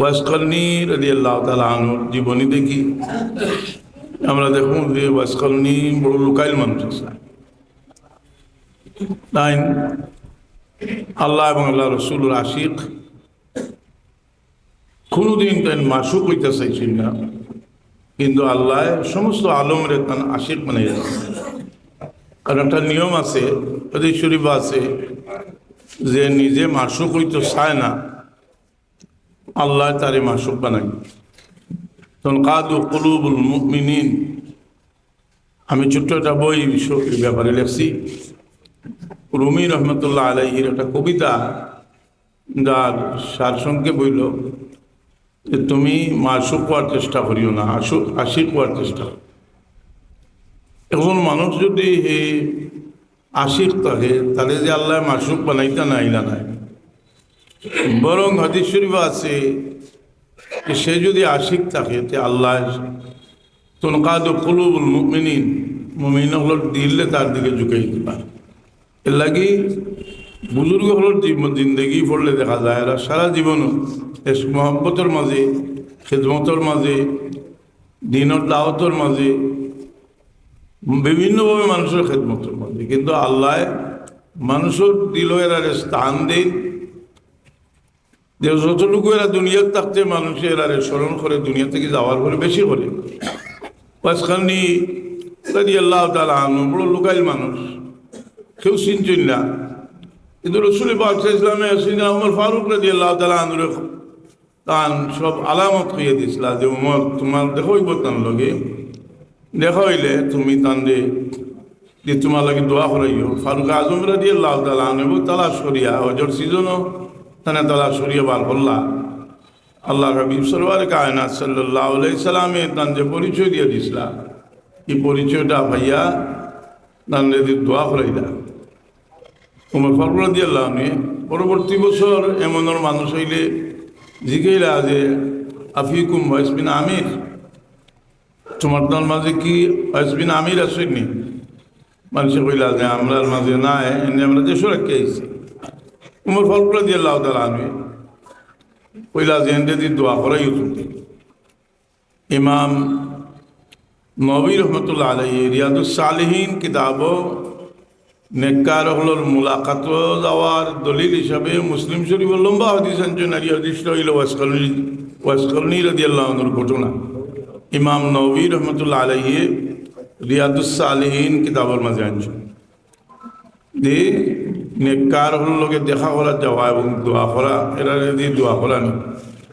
ওয়াসকলনি রাজি আল্লাহ তালা আনুর জীবনী দেখি। আমরা দেখুন যে ওয়াসকলনি বড় লোকাইল মানুষ। তাই আল্লাহ এবং আল্লাহ রসুল আশিক কোনোদিন তাই মাসুক হইতে চাইছিল না, কিন্তু আল্লাহ সমস্ত আলমের তান আশিক মানে কারণ একটা নিয়ম আছে শরীফ আছে যে নিজে মাসুক হইতে চায় না আল্লাহ তারে মাসুক বানাই। তখন কাদু কলুবুল মুমিনিন। আমি ছোট্ট একটা বই ব্যাপারে লেখছি। রুমি রহমতুল্লাহ আলাইহির একটা কবিতা যার সারসংক্ষেপ বইল যে, তুমি মাসুক হওয়ার চেষ্টা করিও না আশু আশিক হওয়ার চেষ্টা। এখন মানুষ যদি আশিক থাকে, তাহলে যে আল্লাহ মাসুক বানাইতে নাই না নাই। বরং হাদিস শরীফ আছে যে সে যদি আশিক থাকে, তে আল্লাহ তনকাদ কলুবুল মুমিনিন মুমিন হল দিলে তার দিকে ঝুঁকাই দিবা এর লাগি বুজুর্গ হলোর জিন্দগি পড়লে দেখা যায় এরা সারা জীবন মহব্বতের মাঝে, খেদমতর মাঝে, দিনের দাওয়াতর মাঝে, বিভিন্নভাবে মানুষের খেদমতের মাঝে। কিন্তু আল্লাহ মানুষের দিল এরা স্থান দেন যে যতটুকু এরা দুনিয়ার থাকতে মানুষের এরা স্মরণ করে, দুনিয়া থেকে যাওয়ার পরে বেশি করে। পাঁচখানি রাজি আল্লাহ তালা বড় লোকাইল মানুষ। কেউ চিনছেন না। কিন্তু রসুল বাদশা ইসলামে সিনা উমর ফারুক রাজি আল্লাহ তালা আনুরে তান সব আলামত হইয়া দিছিল যে, উমর, তোমার দেখইব তান লগে। দেখা হইলে তুমি তান দে যে তোমার লাগে দোয়া করাইও। ফারুক আজম রাজি আল্লাহ তালা আনব তালাশ করিয়া হজর সিজনও তানে তালাশ করিয়া বার করলা। আল্লাহ হাবিব সরওয়ার কায়নাত সাল্লাহ সাল্লামে তান যে পরিচয় দিয়ে দিছিলা। এই পরিচয়টা ভাইয়া তান যদি দোয়া করাইলা। উমর ফারুক দিয়ে আল্লাহ পরবর্তী বছর এমনের মানুষ হইলে জিজ্ঞাইলা যে, আফিকুম ওয়াইসবিন আমির, তোমার তার মাঝে কি ওয়াইসবিন আমির আসেনি মানুষে কইলা যে, আমরার মাঝে নাই এনে আমরা দেশ আইছি। উমর ফারুক দিয়ে আল্লাহ তালা আমি কইলা যে দিয়ে দোয়া করাই তুমি ইমাম নবী রহমতুল্লাহ আলাই রিয়াদুস সালেহীন কিতাব নেককার হলোর মুলাকাত যাওয়ার দলিল হিসাবে মুসলিম শরীফ লম্বা হদিস আনছেন নারী হদিস রইল ওয়াসকলনি ওয়াসকলনি রদি আল্লাহর ঘটনা। ইমাম নবী রহমতুল্লাহ আলাইহি রিয়াদুস সালেহীন কিতাবের মাঝে আনছেন যে নেককার হল লোকে দেখা করা যাওয়া এবং দোয়া করা। এরা যদি দোয়া করা নেই